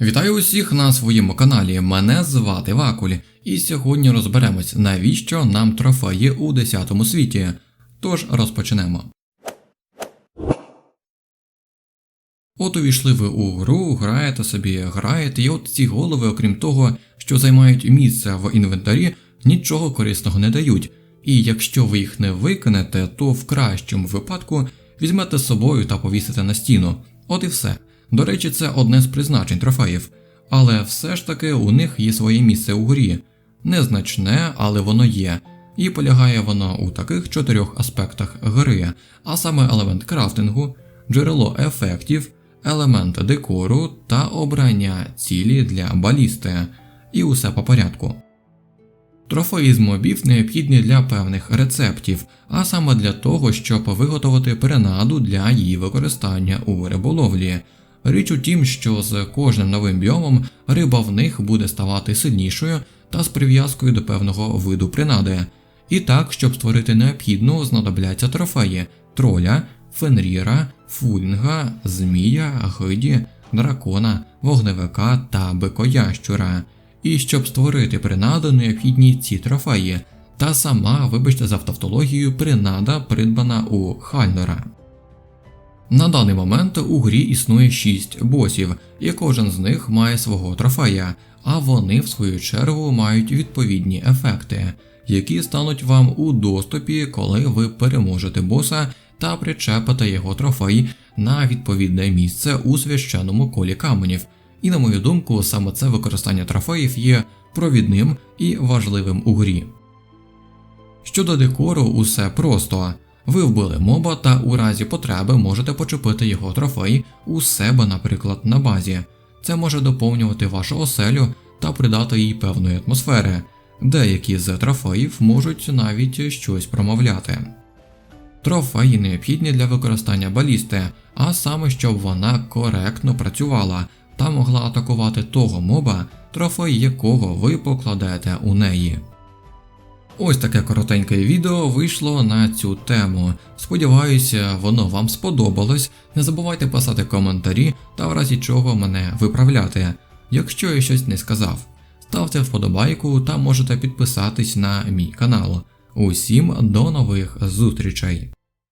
Вітаю усіх на своєму каналі. Мене звати Вакуль, і сьогодні розберемось, навіщо нам трофеї у 10 світі. Тож розпочнемо. От увійшли ви у гру, граєте собі, граєте, і от ці голови, окрім того, що займають місце в інвентарі, нічого корисного не дають. І якщо ви їх не викинете, то в кращому випадку візьмете з собою та повісите на стіну. От і все. До речі, це одне з призначень трофеїв, але все ж таки у них є своє місце у грі. Незначне, але воно є, і полягає воно у таких чотирьох аспектах гри, а саме елемент крафтингу, джерело ефектів, елемент декору та обрання цілі для балісти, і усе по порядку. Трофеї з мобів необхідні для певних рецептів, а саме для того, щоб виготовити перенаду для її використання у риболовлі. Річ у тім, що з кожним новим біомом риба в них буде ставати сильнішою та з прив'язкою до певного виду принади. І так, щоб створити необхідну, знадобляться трофеї троля, фенріра, фулінга, змія, гиді, дракона, вогневика та бикоящура. І щоб створити принаду, необхідні ці трофеї, та сама, вибачте за автовтологію, принада придбана у Хальдора. На даний момент у грі існує 6 босів, і кожен з них має свого трофея, а вони, в свою чергу, мають відповідні ефекти, які стануть вам у доступі, коли ви переможете боса та причепите його трофей на відповідне місце у священному колі каменів. І на мою думку, саме це використання трофеїв є провідним і важливим у грі. Щодо декору, усе просто. Ви вбили моба та у разі потреби можете почепити його трофей у себе, наприклад, на базі. Це може доповнювати вашу оселю та придати їй певної атмосфери. Деякі з трофеїв можуть навіть щось промовляти. Трофеї необхідні для використання балісти, а саме щоб вона коректно працювала та могла атакувати того моба, трофей якого ви покладете у неї. Ось таке коротеньке відео вийшло на цю тему. Сподіваюся, воно вам сподобалось. Не забувайте писати коментарі та в разі чого мене виправляти, якщо я щось не сказав. Ставте вподобайку та можете підписатись на мій канал. Усім до нових зустрічей!